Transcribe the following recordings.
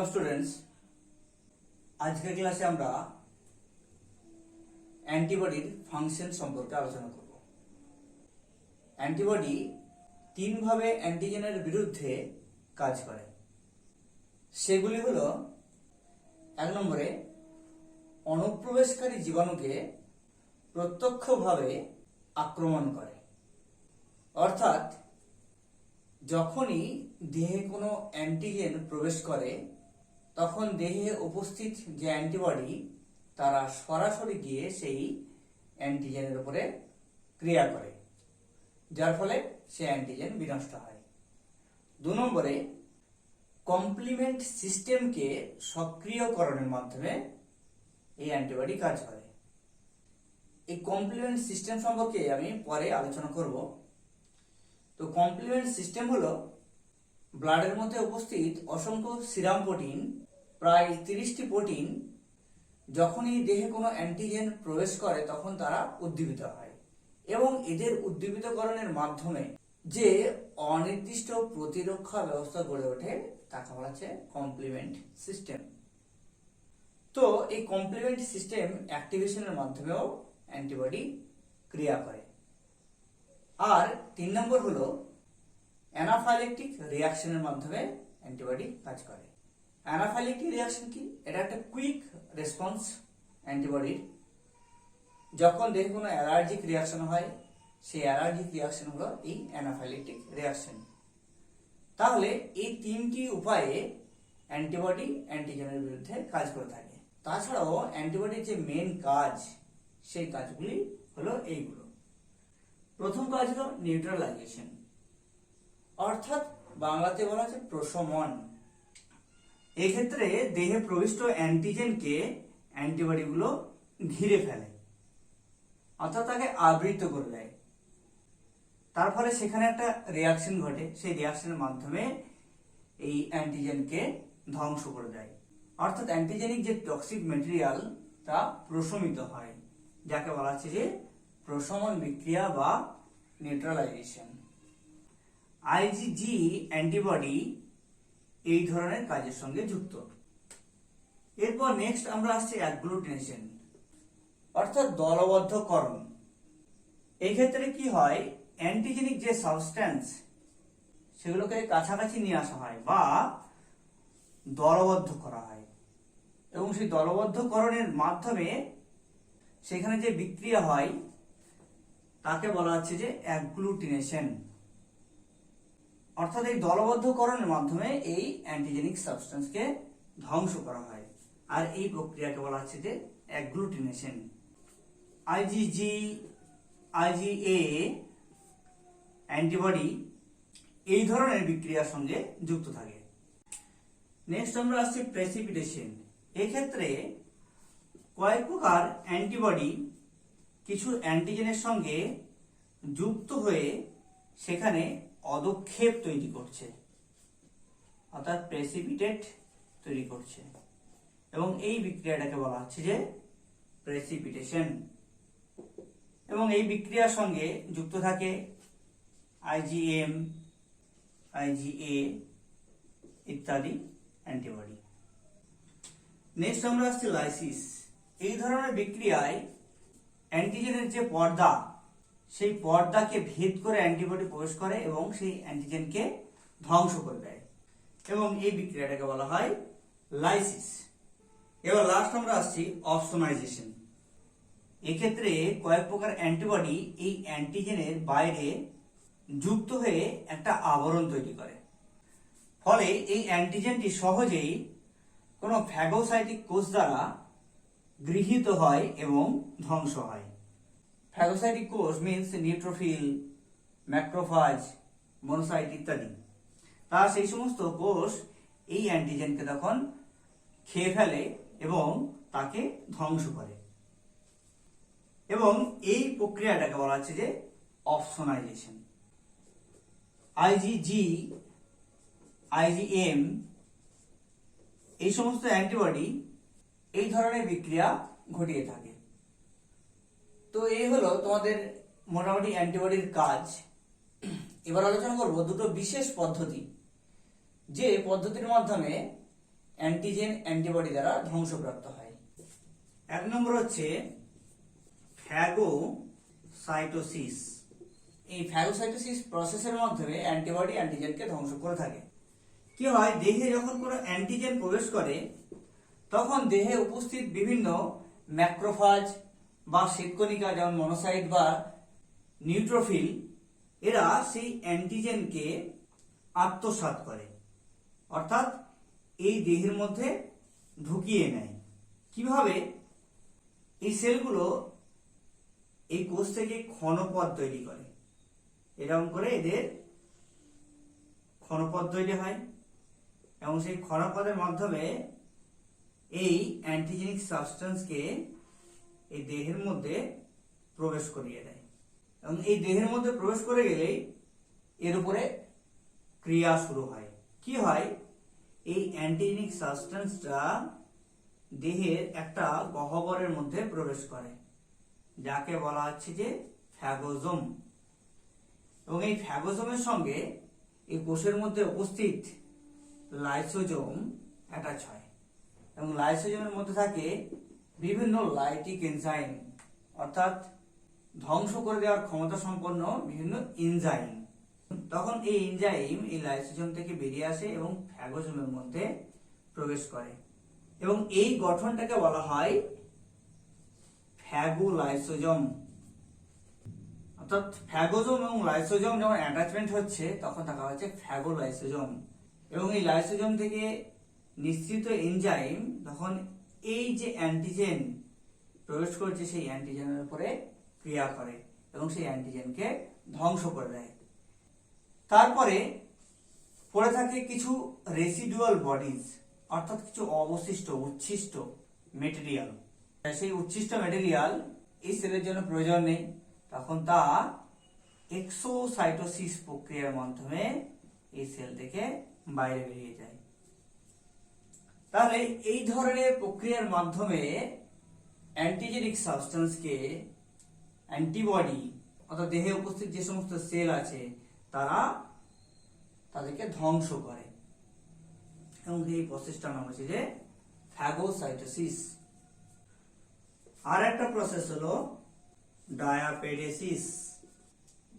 Welcome students আজকের ক্লাসে আমরা অ্যান্টিবডির ফাংশন সম্পর্কে আলোচনা করব। অ্যান্টিবডি তিনভাবে অ্যান্টিজেনের বিরুদ্ধে কাজ করে। সেগুলি হলো, এক নম্বরে, অনুপ্রবেশকারী জীবাণুকে প্রত্যক্ষভাবে আক্রমণ করে। অর্থাৎ, যখনই দেহে কোনো অ্যান্টিজেন প্রবেশ করে তখন দেহে উপস্থিত যে অ্যান্টিবডি, তারা সরাসরি গিয়ে সেই অ্যান্টিজেনের উপরে ক্রিয়া করে, যার ফলে সে অ্যান্টিজেন বিনষ্ট হয়। দু নম্বরে কমপ্লিমেন্ট সিস্টেমকে সক্রিয়করণের মাধ্যমে এই অ্যান্টিবডি কাজ করে। এই কমপ্লিমেন্ট সিস্টেম সম্পর্কে আমি পরে আলোচনা করব। তো কমপ্লিমেন্ট সিস্টেম হলো ব্লাডের মধ্যে উপস্থিত অসংখ্য সিরাম প্রোটিন প্রায় তিরিশটি প্রোটিন যখনই দেহে কোনো অ্যান্টিজেন প্রবেশ করে, তখন তারা উদ্দীপিত হয়। এবং এদের উদ্দীপিতকরণের মাধ্যমে যে অনির্দিষ্ট প্রতিরক্ষা ব্যবস্থা গড়ে ওঠে, তাকে বলা হচ্ছে কমপ্লিমেন্ট সিস্টেম তো এই কমপ্লিমেন্ট সিস্টেম অ্যাক্টিভেশনের মাধ্যমেও অ্যান্টিবডি ক্রিয়া করে। আর তিন নম্বর হলো অ্যানাফাইলেকটিক রিয়াকশনের মাধ্যমে অ্যান্টিবডি কাজ করে। অ্যানাফাইলেকটিক রিয়াকশন কি? এটা একটা কুইক রেসপন্স অ্যান্টিবডির যখন দেখে কোনো অ্যালার্জিক রিয়াকশন হয়, সেই অ্যালার্জিক রিয়াকশন হলো এই অ্যানাফাইলেকটিক রিয়াকশন। তাহলে এই তিনটি উপায়ে অ্যান্টিবডি অ্যান্টিজেনের বিরুদ্ধে কাজ করে থাকে। তাছাড়াও অ্যান্টিবডির যে মেন কাজ, সেই কাজগুলি হলো এইগুলো। প্রথম কাজ হলো নিউট্রালাইজেশন। অর্থাৎ বাংলাতে বলা হচ্ছে প্রশমন। এক্ষেত্রে দেহে প্রবিষ্ট অ্যান্টিজেনকে অ্যান্টিবডিগুলো ঘিরে ফেলে, অর্থাৎ তাকে আবৃত করে দেয়। তার ফলে সেখানে একটা রিয়াকশন ঘটে, সেই রিয়াকশনের মাধ্যমে এই অ্যান্টিজেনকে ধ্বংস করে দেয়। অর্থাৎ অ্যান্টিজেনিক যে টক্সিক মেটেরিয়াল তা প্রশমিত হয়, যাকে বলা হচ্ছে যে প্রশমন বিক্রিয়া বা নিউট্রালাইজেশন আইজিজি অ্যান্টিবডি এই ধরনের কাজের সঙ্গে যুক্ত। এরপর নেক্সট আমরা আসছি অ্যাগ্লুটিনেশন অর্থাৎ দলবদ্ধকরণ। এই ক্ষেত্রে কি হয় অ্যান্টিজেনিক যে সাবস্ট্যান্স সেগুলোকে কাছাকাছি নিয়ে আসা হয় বা দলবদ্ধ করা হয়। এবং সেই দলবদ্ধকরণের মাধ্যমে সেখানে যে বিক্রিয়া হয়, তাকে বলা হচ্ছে যে অ্যাগ্লুটিনেশন অর্থাৎ এই দলবদ্ধকরণের মাধ্যমে এই অ্যান্টিজেনিক সাবস্টেন্সকে ধ্বংস করা হয়। আর এই প্রক্রিয়াকে বলা হচ্ছে যে অ্যাগ্লুটিনেশন আইজিজি আইজিএ অ্যান্টিবডি এই ধরনের বিক্রিয়ার সঙ্গে যুক্ত থাকে। নেক্সট আমরা আসছি প্রেসিপিটেশন এক্ষেত্রে কয়েক প্রকার অ্যান্টিবডি কিছু অ্যান্টিজেনের সঙ্গে যুক্ত হয়ে সেখানে অদক্ষেপ তৈরি করছে, অর্থাৎ প্রেসিপিটেট তৈরি করছে। এবং এই বিক্রিয়াটাকে বলা হচ্ছে যে প্রেসিপিটেশন এবং এই বিক্রিয়ার সঙ্গে যুক্ত থাকে আইজিএম আইজিএ ইত্যাদি অ্যান্টিবডি নেক্সট আমরা আসছি লাইসিস এই ধরনের বিক্রিয়ায় অ্যান্টিজেনের যে পর্দা সেই পর্দাকে ভেদ করে অ্যান্টিবডি প্রবেশ করে এবং সেই অ্যান্টিজেনকে ধ্বংস করে দেয়। এবং এই বিক্রিয়াটাকে বলা হয় লাইসিস। এবার লাস্ট আমরা আসছি অপসোনাইজেশন। এক্ষেত্রে কয়েক প্রকার অ্যান্টিবডি এই অ্যান্টিজেনের বাইরে যুক্ত হয়ে একটা আবরণ তৈরি করে। ফলে এই অ্যান্টিজেনটি সহজেই কোনো ফ্যাগোসাইটিক কোষ দ্বারা গৃহীত হয় এবং ধ্বংস হয়। ফ্যাগোসাইটিক কোষ মিন্স নিউট্রোফিল ম্যাক্রোফাজ মনোসাইট ইত্যাদি। তা সেই সমস্ত কোষ এই অ্যান্টিজেনকে তখন খেয়ে ফেলে এবং তাকে ধ্বংস করে। এবং এই প্রক্রিয়াটাকে বলা হচ্ছে যে অপশনাইজেশন আইজিজি আইজিএম এই সমস্ত অ্যান্টিবডি এই ধরনের বিক্রিয়া ঘটিয়ে থাকে। তো এই হলো তোমাদের মোটামুটি অ্যান্টিবডির কাজ। এবার আলোচনা করব দুটো বিশেষ পদ্ধতি, যে পদ্ধতির মাধ্যমে অ্যান্টিজেন অ্যান্টিবডি দ্বারা ধ্বংসপ্রাপ্ত হয়। এক নম্বর হচ্ছে ফ্যাগোসাইটোসিস। এই ফ্যাগোসাইটোসিস প্রসেসের মাধ্যমে অ্যান্টিবডি অ্যান্টিজেনকে ধ্বংস করে থাকে। কি হয়? দেহে যখন কোনো অ্যান্টিজেন প্রবেশ করে, তখন দেহে উপস্থিত বিভিন্ন ম্যাক্রোফাজ বা শ্বেতকণিকা যেমন মনোসাইট বা নিউট্রোফিল এরা সেই অ্যান্টিজেনকে আত্মসাৎ করে। অর্থাৎ এই দেহের মধ্যে ঢুকিয়ে নেয়। কীভাবে? এই সেলগুলো এই কোষ থেকে ক্ষণপথ তৈরি করে। এরকম করে এদের ক্ষণপথ তৈরি হয় এবং সেই ক্ষণপথের মাধ্যমে এই অ্যান্টিজেনিক সাবস্টেন্সকে এই দেহের মধ্যে প্রবেশ করিয়ে দেয়। এবং এই দেহের মধ্যে প্রবেশ করে গেলেই এর উপরে ক্রিয়া শুরু হয়। কি হয়? এই অ্যান্টিজেনিক সাবস্টেন্সটা দেহের একটা গহ্বরের মধ্যে প্রবেশ করে, যাকে বলা হচ্ছে যে ফ্যাগোজোম। এবং এই ফ্যাগোজোমের সঙ্গে এই কোষের মধ্যে উপস্থিত লাইসোজোম অ্যাটাচ হয়। এবং লাইসোজোমের মধ্যে থাকে বিভিন্ন লাইটিক এনজাইম, অর্থাৎ ধ্বংস করে দেওয়ার ক্ষমতা সম্পন্ন বিভিন্ন এনজাইম। তখন এই এনজাইম এই লাইসোজোম থেকে বেরিয়ে আসে এবং ফ্যাগোজোমের মধ্যে প্রবেশ করে। এবং এই গঠনটাকে বলা হয় ফ্যাগোলাইসোজোম। অর্থাৎ ফ্যাগোজোম এবং লাইসোজম যখন অ্যাটাচমেন্ট হচ্ছে, তখন থাকা হচ্ছে ফ্যাগোলাইসোজোম। এবং এই লাইসোজম থেকে নিঃসৃত এনজাইম তখন এই যে অ্যান্টিজেন প্রবেশ করছে, সেই অ্যান্টিজেনের উপরে ক্রিয়া করে এবং সেই অ্যান্টিজেনকে ধ্বংস করে দেয়। তারপরে পড়ে থাকে কিছু রেসিডুয়াল বডিজ অর্থাৎ কিছু অবশিষ্ট, উচ্ছিষ্ট মেটেরিয়াল সেই উচ্ছিষ্ট মেটেরিয়াল এই সেলের জন্য প্রয়োজন নেই। তখন তা এক্সোসাইটোসিস প্রক্রিয়ার মাধ্যমে এই সেল থেকে বাইরে বেরিয়ে যায়। তাহলে এই ধরনের প্রক্রিয়ার মাধ্যমে অ্যান্টিজেনিক সাবস্টেন্সকে অ্যান্টিবডি অর্থাৎ দেহে উপস্থিত যে সমস্ত সেল আছে, তারা তাদেরকে ধ্বংস করে। এবং এই প্রসেসটার নাম হচ্ছে যে ফ্যাগোসাইটোসিস আর একটা প্রসেস হলো ডায়াপেডেসিস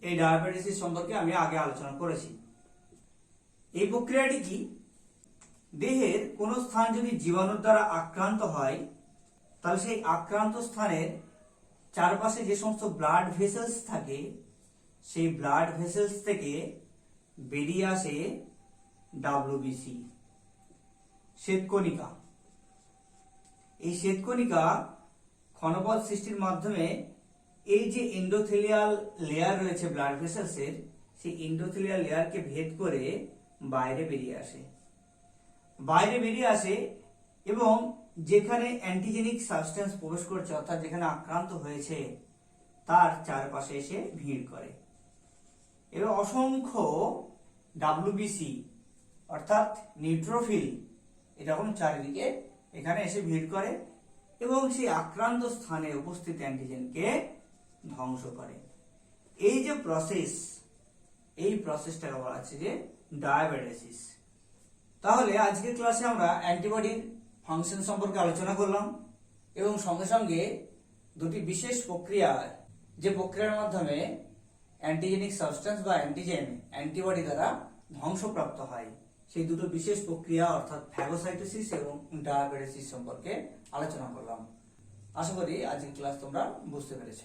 এই ডায়াপেডেসিস সম্পর্কে আমি আগে আলোচনা করেছি। এই প্রক্রিয়াটি কি? দেহের কোন স্থান যদি জীবাণুর দ্বারা আক্রান্ত হয়, তাহলে সেই আক্রান্ত স্থানের চারপাশে যে সমস্ত ব্লাড ভেসেলস থাকে, সেই ব্লাড ভেসেলস থেকে বেরিয়ে আসে ডাব্লিউবিসি শ্বেতকণিকা। এই শ্বেতকণিকা ক্ষণপথ সৃষ্টির মাধ্যমে এই যে ইন্ডোথেলিয়াল লেয়ার রয়েছে ব্লাড ভেসেলসের সেই ইন্ডোথেলিয়াল লেয়ারকে ভেদ করে বাইরে বেরিয়ে আসে। বাইরে বেরিয়ে আসে এবং যেখানে অ্যান্টিজেনিক সাবস্টেন্স প্রবেশ করছে, অর্থাৎ যেখানে আক্রান্ত হয়েছে, তার চারপাশে এসে ভিড় করে। এবং অসংখ্য ডাব্লিউবিসি অর্থাৎ নিউট্রোফিল এরকম চারিদিকে এখানে এসে ভিড় করে এবং সেই আক্রান্ত স্থানে উপস্থিত অ্যান্টিজেনকে ধ্বংস করে। এই যে প্রসেস এই প্রসেসটাকে বলা হচ্ছে যে ডায়াবেটিস তাহলে আজকের ক্লাসে আমরা অ্যান্টিবডির ফাংশন সম্পর্কে আলোচনা করলাম এবং সঙ্গে সঙ্গে দুটি বিশেষ প্রক্রিয়া যে প্রক্রিয়ার মাধ্যমে অ্যান্টিজেনিক সাবস্টেন্স বা অ্যান্টিজেন অ্যান্টিবডি দ্বারা ধ্বংসপ্রাপ্ত হয়। সেই দুটো বিশেষ প্রক্রিয়া অর্থাৎ ফ্যাগোসাইটোসিস এবং ডায়াবেটিস সম্পর্কে আলোচনা করলাম। আশা করি আজকের ক্লাস তোমরা বুঝতে পেরেছ।